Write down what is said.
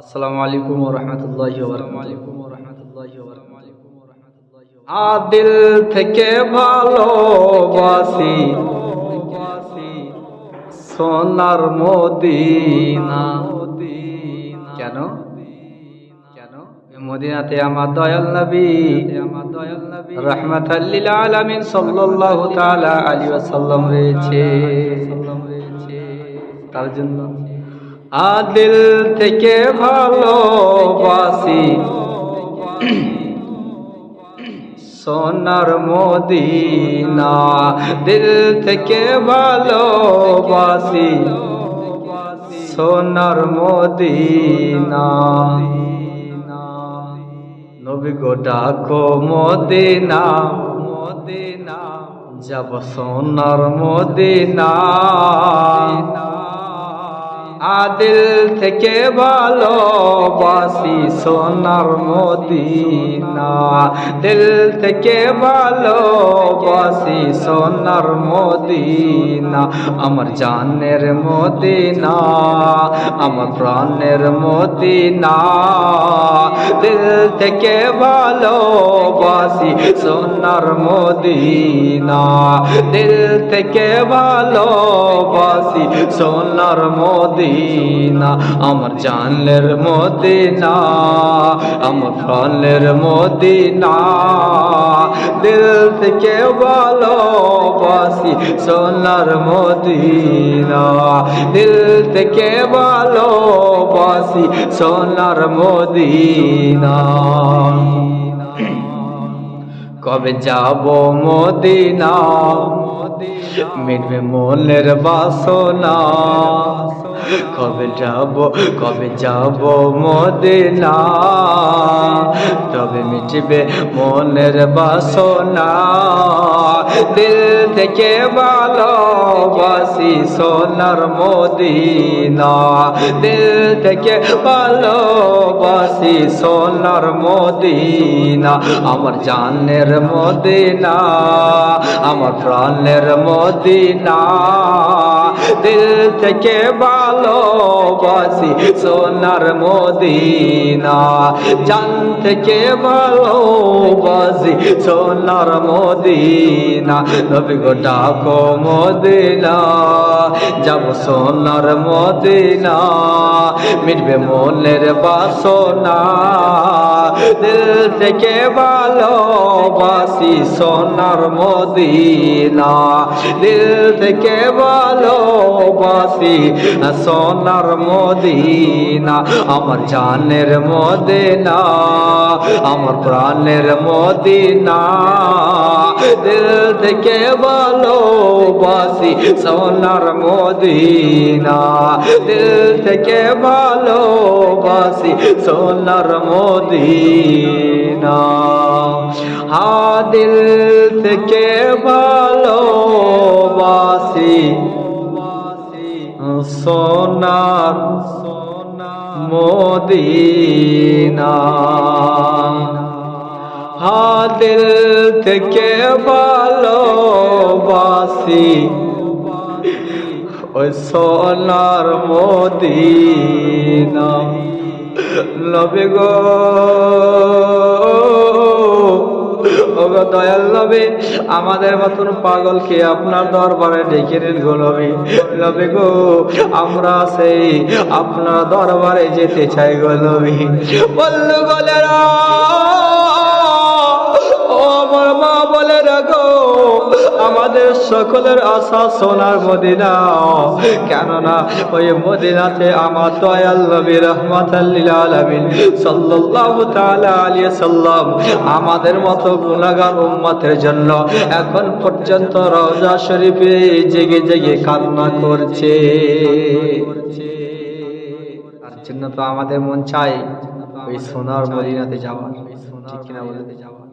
আসসালামু আলাইকুম রাহমাতুল্লাহি ওয়া বারাকাতুহু। আদিল থেকে ভালোবাসি, সোনার মদিনা। কেন? কেন? মদিনাতে আমার দয়াল নবী আমার দয়াল নবী, রাহমাতাল লিল আলামিন সাল্লাল্লাহু তাআলা আলাইহি ওয়াসাল্লাম রয়েছে। তার জন্য আদিল থেকে ভালোবাসি। সোনার মদিনা দিল থেকে ভালোবাসি। সোনার মদিনা। নবী গো ডাকো মদিনা। মদিনা যাব সোনার মদিনা। আদিল থেকে ভালোবাসি সোনার মদিনা। দিল থেকে ভালোবাসি সোনার মদিনা। আমার জানের মদিনা, আমার প্রাণের মদিনা। দিল থেকে ভালোবাসি সোনার মদিনা। দিল থেকে ভালোবাসি সোনার মদিনা। আমার জানের মদিনা, আমার প্রাণের মদিনা। দিল থেকে ভালোবাসি সোনার মদিনা। দিল থেকে ভালোবাসি সোনার মদিনা। কবে যাব মদিনা? মিটবে মনের বাসনা। কবে যাব কবে যাব মদিনা? তবে মিটবে মনের বাসনা। দিল থেকে ভালোবাসি সোনার মদিনা। দিল থেকে ভালোবাসি সোনার মদিনা। আমার জানের মদিনা। আমার প্রাণের মদিনা। দিল থেকে ভালোবাসি সোনার মদিনা। জান থেকে ভালোবাসি সোনার মদিনা। নবী গোটা কো মদিনা। যাব সোনার মদিনা, মিটবে মনের বাসনা। দিল থেকে ভালোবাসি সোনার মদিনা, দিল থেকে ভালোবাসি সোনার মদিনা। আমার জানের মদিনা, আমার প্রাণের মদিনা। দিল থেকে ভালোবাসি সোনার মদিনা। দিল থেকে ভালোবাসি সোনার মদিনা। হা দিল থেকে ভালোবাসি সোনার মদিনা। হা দিল থেকে ভালোবাসি ওই সোনার মদিনা। লবে গো দয়াল নবী, আমাদের মতন পাগলকে আপনার দরবারে ডেকে নিন গো নবী। নবী গো, আমরা সেই আপনার দরবারে যেতে চাই গো নবী। বললু, গলেরা! আমাদের সকলের আশা সোনার মদিনা। কেননা ওই মদিনাতে আমার দয়াল নবী সাল্লাম আমাদের মতো গুনাহগার উম্মতের জন্য এখন পর্যন্ত রওজা শরীফে জেগে জেগে কান্না করছে। তার জন্য তো আমাদের মন চাই ওই সোনার মদিনাতে যাওয়ার। ঠিক কিনা বলে যাওয়া